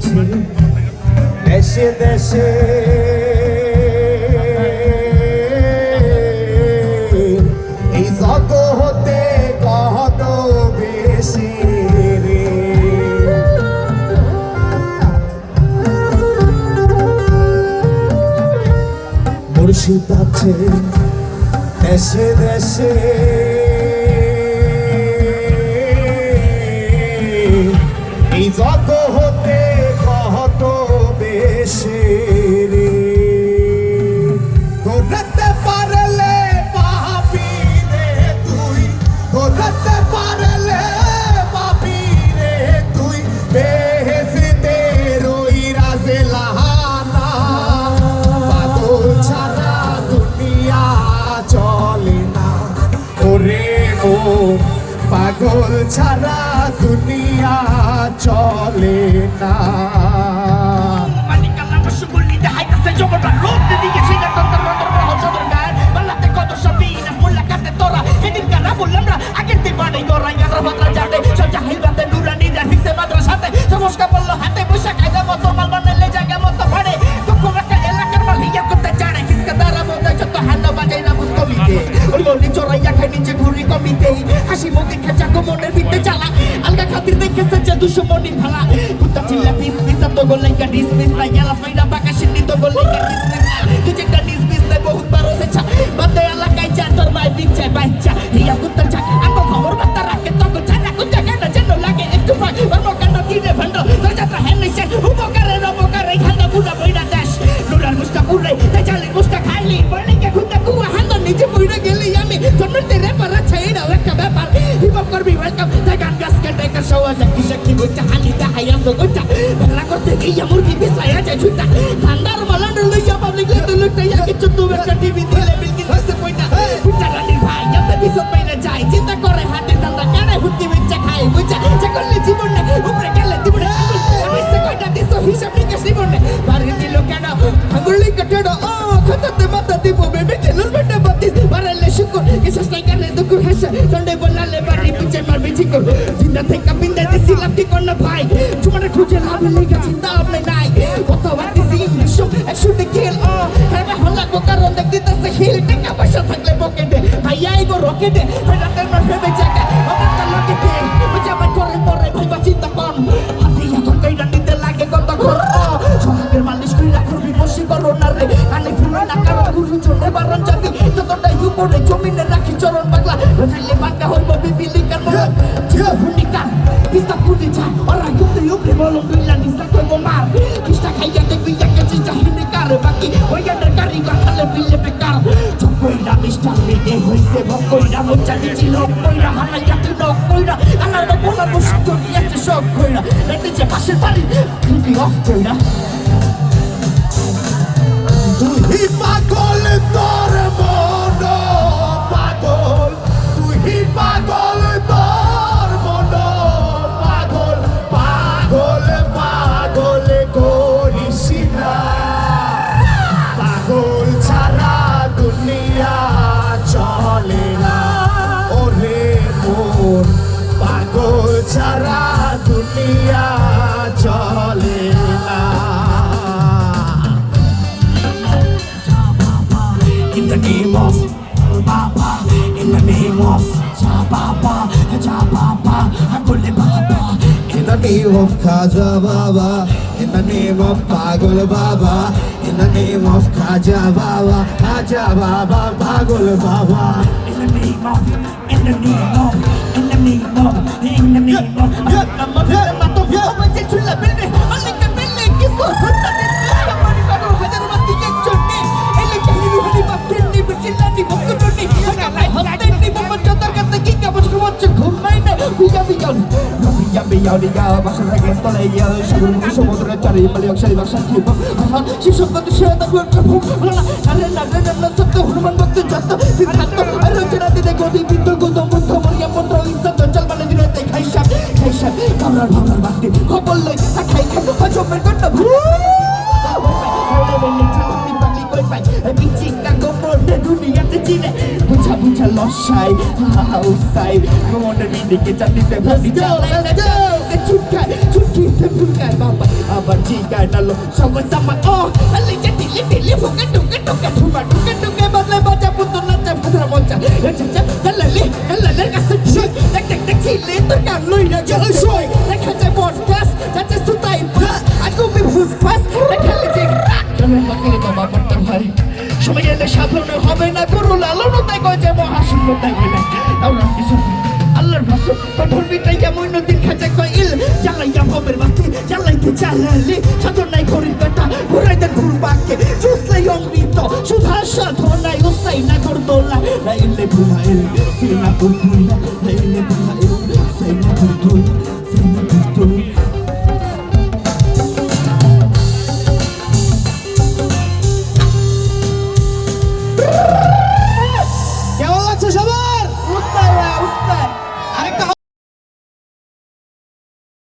আছে দেশে দেশে। এই জগতে কত বেশি আছে ও পাগল ছাড়া দুনিয়া চলে না kasi yung mga road মুস্তা পুরে তাই চালির মুস্তা খাইলি বর্ণিকে খুঁজতে কুয়া হান্দ নিচে বইরা গেলি আমি। জন্মের রেপার আছে, এটাও একটা ব্যাপার। হিপহপ করবি ওয়েলকাম তাই গান গাছ কেটে একটা শো আছে। কি শক্তি বইটা হালি দেখাই আসো গোটা ভেলা করতে গিয়ে মুরগি পিছলাই আছে, ছুটা। ঠান্ডার মালান্ডার লইয়া পাবলিক লেতে লুটাইয়া কিছু তো একটা টিভি দিলে বিলকি দিছে কইটা। কুটা রানির ভাই যাতে বিশদ পাইলে যায় চিন্তা করে হাতে ঠান্ডা কানে হুতি বিচ্ছা খাই। বুঝা চাকলে জীবনে, উপরে গেলে জীবনে, আমি সে কইটা দিছো, হিসাব নিকাশ জীবনে বাড়ি দিল কেন আঙ্গুলি কাটেডো ও খতাতে মাথা দিব বেবি খেলুর বেটে বাতিস বাড়ালে শুকুর কিসas নাই কানে দুকু হেসে সন্ডে বলালে বাড়ি পিছে মারবি চিকুর চিন্তা থেকে বিন্দা দিছি লাভটি কোন ভাই তোমার খুঁজে উপরে জমিনে রাখি চরণ পাগলা। রাইলে বাঁকা হইব বিবিলি কার মরণ চিন্তা ভূমিকা পিস্তা পুরি যা। ওরা বলো কইলা নিস্তা কইব মার। কিস্তা খাইয়া দেখবি একে চিন্তা হিনে কার। বাকি ওই গানের কারিগর খালে বিলে বেকার চকইরা মিস্টার মিটে হইছে মোচা কইরা হানাই যাতে লোক কইরা আনার বলা বসে করি একটা শখ কইরা। রেখেছে পাশের বাড়ি কিন্তু অফ কইরা। তোর মন। ছাড়া দুনিয়া চলে না In the name of Baba, in the name of Ja Baba, Ja Baba, Hakule Baba. In the name of Khaja Baba, in the name of Pagul Baba, in the name of Khaja Baba, Khaja Baba, Pagul Baba. the name of, in the name of, the of, of. লসাই হাউসাই মনের বিদিকে চাটিতে go, let's go. চুটকায় চুটকিতে ফুটকায় বাবা আবার চিকায় ডালো সবাই সামা ও আলে যে দিলে দিলে ফুকে টুকে টুকে ঠুমা টুকে টুকে বদলে বাজা পুতুল নাচে ভাদরা মঞ্চা চাচা দালালে দালালের কাছে ছুই দেখ দেখ দেখ ছিলে তোর কান লইরা গেছে ছুই দেখা যায় পডকাস্ট চাচা সুতাই পাস আজ কবি ফুস পাস দেখা লে যে করতে হয় সময় এলে সাধনে হবে না গুরু লালনতায় কয় যে অন্যটাই হয় না আমরা কিছু আল্লাহর ভাষণ কঠোর বিটাই এমন নদীর খাঁচা কইল চালাই গমের বাতি চালাইতে চালালে সাধনায় ঘড়ির কাটা ঘুরাই দেন ঘুরপাকে চুসলাই অমৃত। সুধা সাধনায় ওসাই না ঘর দোলা। লাইলে ঘুরাইল ফিরা ঘুরাইল লাইলে ঘুরাইল সাইনা ঘুর দোলা।